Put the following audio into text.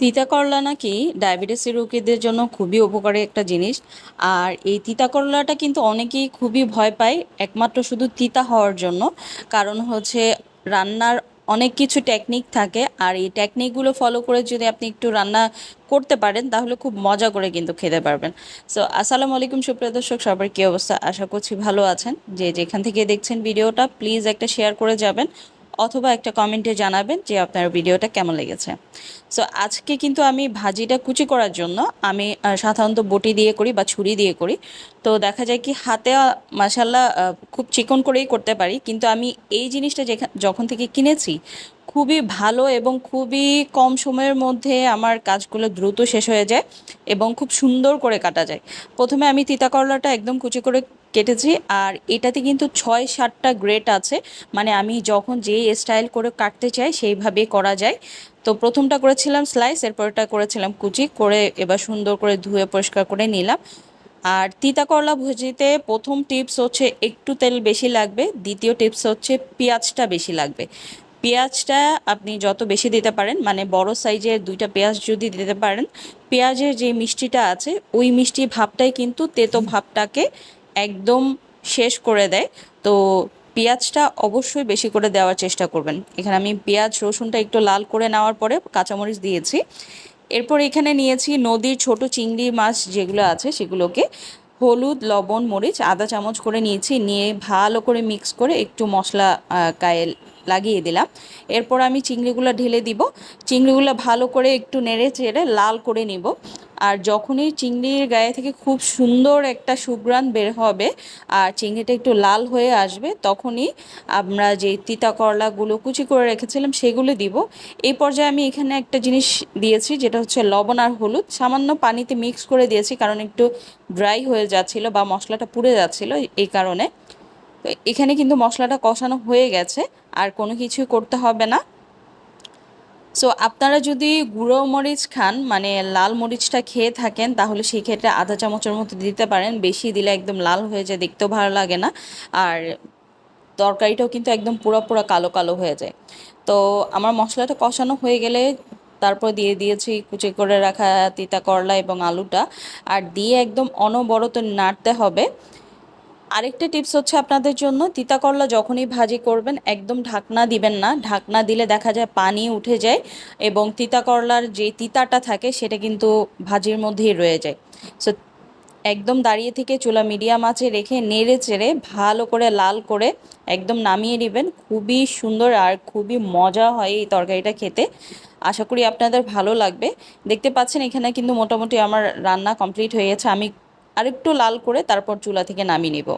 তিতা করলা নাকি ডায়াবেটিসের রোগীদের জন্য খুবই উপকারী একটা জিনিস। আর এই তিতা করলাটা কিন্তু অনেকেই খুবই ভয় পায়, একমাত্র শুধু তিতা হওয়ার জন্য। কারণ হচ্ছে রান্নার অনেক কিছু টেকনিক থাকে, আর এই টেকনিকগুলো ফলো করে যদি আপনি একটু রান্না করতে পারেন, তাহলে খুব মজা করে কিন্তু খেতে পারবেন। সো আসসালামু আলাইকুম, সুপ্রিয় দর্শক সবার কী অবস্থা? আশা করছি ভালো আছেন। যে যেখান থেকে দেখছেন ভিডিওটা প্লিজ একটা শেয়ার করে যাবেন। অথবা একটা কমেন্টে জানাবেন যে আপনার ভিডিওটা কেমন লেগেছে। সো আজকে কিন্তু আমি ভাজিটা কুচি করার জন্য আমি সাধারণত বটি দিয়ে করি বা ছুরি দিয়ে করি। তো দেখা যায় কি হাতে মাসাল্লাহ খুব চিকন করেই করতে পারি। কিন্তু আমি এই জিনিসটা যেখান যখন থেকে কিনেছি, খুবই ভালো এবং খুবই কম সময়ের মধ্যে আমার কাজগুলো দ্রুত শেষ হয়ে যায় এবং খুব সুন্দর করে কাটা যায়। প্রথমে আমি তিতা করলাটা একদম কুচি করে কেটেছি আর এটাতে কিন্তু ছয় সাতটা গ্রেট আছে। মানে আমি যখন যেই স্টাইল করে কাটতে চাই সেইভাবে করা যায়। তো প্রথমটা করেছিলাম স্লাইস এরপরটা করেছিলাম কুচি, করে এবার সুন্দর করে ধুয়ে পরিষ্কার করে নিলাম। আর তিতা করলা ভুজিতে প্রথম টিপস হচ্ছে একটু তেল বেশি লাগবে, দ্বিতীয় টিপস হচ্ছে পেঁয়াজটা বেশি লাগবে। পেঁয়াজটা আপনি যত বেশি দিতে পারেন মানে বড় সাইজের দুইটা পেঁয়াজ যদি দিতে পারেন, পেঁয়াজের যে মিষ্টিটা আছে, ওই মিষ্টি ভাবটাই কিন্তু তেতো ভাবটাকে একদম শেষ করে দেয়। তো পেঁয়াজটা অবশ্যই বেশি করে দেওয়ার চেষ্টা করবেন। এখানে আমি পেঁয়াজ, রসুনটা একটু লাল করে নেওয়ার পরে কাঁচামরিচ দিয়েছি। এরপর এখানে নিয়েছি নদীর ছোট চিংড়ি মাছ যেগুলো আছে সেগুলোকে। হলুদ, লবণ, মরিচ, আদা চামচ করে নিয়েছি। নিয়ে ভালো করে মিক্স করে একটু মশলা গায়ে লাগিয়ে দিলাম। এরপর আমি চিংড়িগুলো ঢেলে দিব। চিংড়িগুলো ভালো করে একটু নেড়ে চেড়ে লাল করে নিব। আর যখনই চিংড়ির গায়ে থেকে খুব সুন্দর একটা সুগ্রান বের হবে আর চিংড়িটা একটু লাল হয়ে আসবে, তখনই আমরা যে তিতা করলাগুলো কুচি করে রেখেছিলাম সেগুলো দিব। এই পর্যায়ে আমি এখানে একটা জিনিস দিয়েছি, যেটা হচ্ছে লবণ আর হলুদ। সামান্য পানিতে মিক্স করে দিয়েছি, কারণ একটু ড্রাই হয়ে যাচ্ছিল বা মশলাটা পুড়ে যাচ্ছিল এই কারণে। তো এখানে কিন্তু মশলাটা কষানো হয়ে গেছে, আর কোনো কিছুই করতে হবে না। সো আপনারা যদি গুঁড়ো মরিচ খান মানে লাল মরিচটা খেয়ে থাকেন, তাহলে সেই ক্ষেত্রে আধা চামচের মতো দিতে পারেন। বেশি দিলে একদম লাল হয়ে যায়, দেখতেও ভালো লাগে না। আর তরকারিটাও কিন্তু একদম পুরো পুরো কালো কালো হয়ে যায়। তো, আমার মশলাটা কষানো হয়ে গেলে তারপর দিয়ে দিয়েছি কুচি করে রাখা তিতা করলা এবং আলুটা। আর দিয়ে একদম অনবরত নাড়তে হবে। আরেকটা টিপস হচ্ছে আপনাদের জন্য তিতা করলা যখনই ভাজি করবেন, একদম ঢাকনা দিবেন না। ঢাকনা দিলে দেখা যায় পানি উঠে যায় এবং তিতা করলার যে তিতাটা থাকে সেটা কিন্তু ভাজির মধ্যেই রয়ে যায়। সো একদম দাঁড়িয়ে থেকে চুলা মিডিয়াম আঁচে রেখে নেড়ে চেড়ে ভালো করে লাল করে একদম নামিয়ে নেবেন। খুবই সুন্দর আর খুবই মজা হয় এই তরকারিটা খেতে। আশা করি আপনাদের ভালো লাগবে। দেখতে পাচ্ছেন এখানে কিন্তু মোটামুটি আমার রান্না কমপ্লিট হয়ে গেছে। আমি আরেকটু লাল করে তারপর চুলা থেকে নামিয়ে নেব।